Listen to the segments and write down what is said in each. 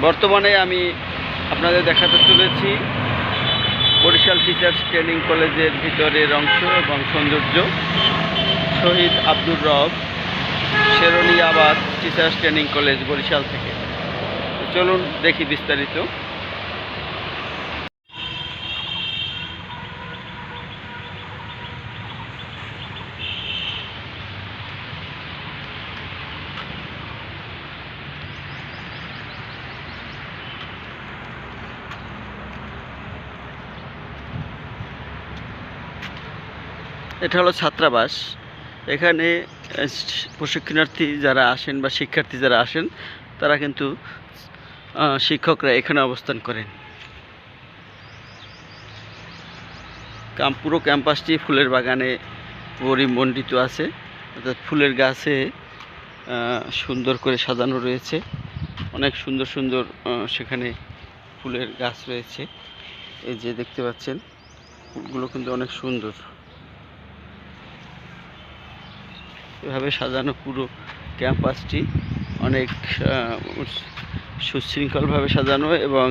বর্তমানে আমি আপনাদের দেখাতে চলেছি বরিশাল টিচার্স ট্রেনিং কলেজের ভিতরের অংশ এবং সৌন্দর্য। Shaheed Abdur Rab Serniabat teachers training college Barisal থেকে। চলুন দেখি বিস্তারিত। এটা হলো ছাত্রাবাস। এখানে প্রশিক্ষণার্থী যারা আসেন বা শিক্ষার্থী যারা আসেন, তারা কিন্তু শিক্ষকরা এখানে অবস্থান করেন। পুরো ক্যাম্পাসটি ফুলের বাগানে পরিমণ্ডিত আছে। অর্থাৎ ফুলের গাছে সুন্দর করে সাজানো রয়েছে। অনেক সুন্দর সুন্দর সেখানে ফুলের গাছ রয়েছে। এই যে দেখতে পাচ্ছেন, ফুলগুলো কিন্তু অনেক সুন্দর। এভাবে সাজানো পুরো ক্যাম্পাসটি অনেক সুশৃঙ্খলভাবে সাজানো এবং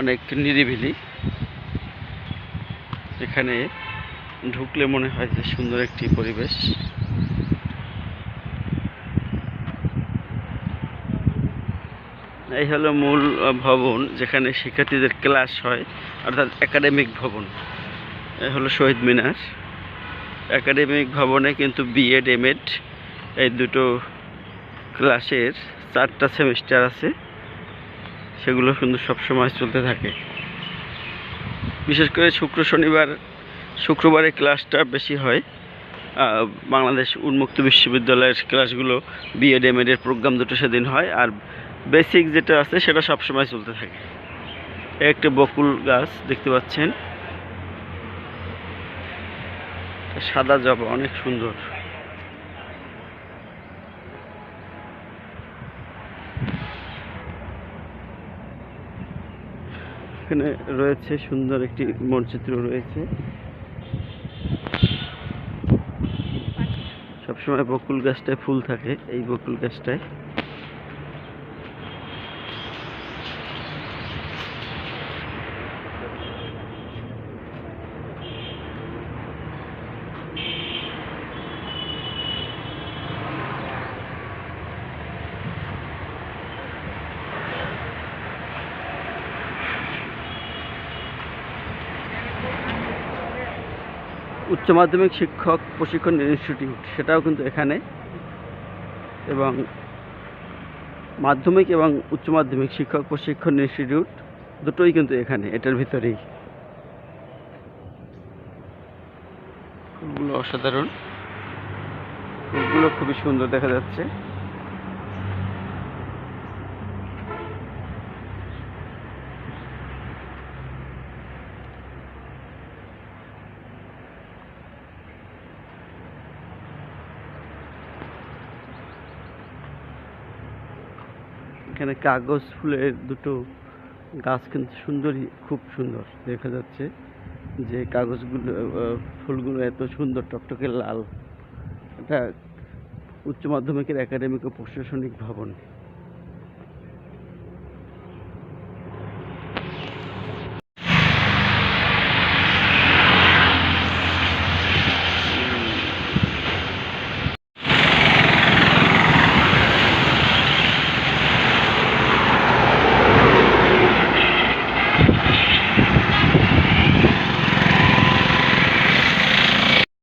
অনেক নিরিবিলি। এখানে ঢুকলে মনে হয় যে সুন্দর একটি পরিবেশ। এই হলো মূল ভবন যেখানে শিক্ষার্থীদের ক্লাস হয়, অর্থাৎ একাডেমিক ভবন। এই হলো শহীদ মিনার। একাডেমিক ভবনে কিন্তু বিএড এমএড এই দুটো ক্লাসের চারটা সেমিস্টার আছে। সেগুলো কিন্তু সবসময় চলতে থাকে। বিশেষ করে শুক্র শনিবার, শুক্রবারে ক্লাসটা বেশি হয়। বাংলাদেশ উন্মুক্ত বিশ্ববিদ্যালয়ের ক্লাসগুলো বিএড এমএড এর প্রোগ্রাম দুটো সেদিন হয়। আর বেসিক যেটা আছে সেটা সবসময় চলতে থাকে। একটা বকুল গাছ দেখতে পাচ্ছেন। সাদা জবা, অনেক সুন্দর। এখানে রয়েছে সুন্দর একটি মনচিত্র রয়েছে। সবসময় বকুল গাছটায় ফুল থাকে, এই বকুল গাছটায়। উচ্চ মাধ্যমিক শিক্ষক প্রশিক্ষণ ইনস্টিটিউট সেটাও কিন্তু এখানে। এবং মাধ্যমিক এবং উচ্চ মাধ্যমিক শিক্ষক প্রশিক্ষণ ইনস্টিটিউট দুটোই কিন্তু এখানে এটার ভিতরেই। ফুলগুলো অসাধারণ। ফুলগুলো খুবই সুন্দর দেখা যাচ্ছে। এখানে কাগজ, ফুলের দুটো গাছ কিন্তু সুন্দরই, খুব সুন্দর দেখা যাচ্ছে যে কাগজগুলো ফুলগুলো এত সুন্দর, টকটকে লাল। এটা উচ্চ মাধ্যমিকের একাডেমিক ও প্রশাসনিক ভবন।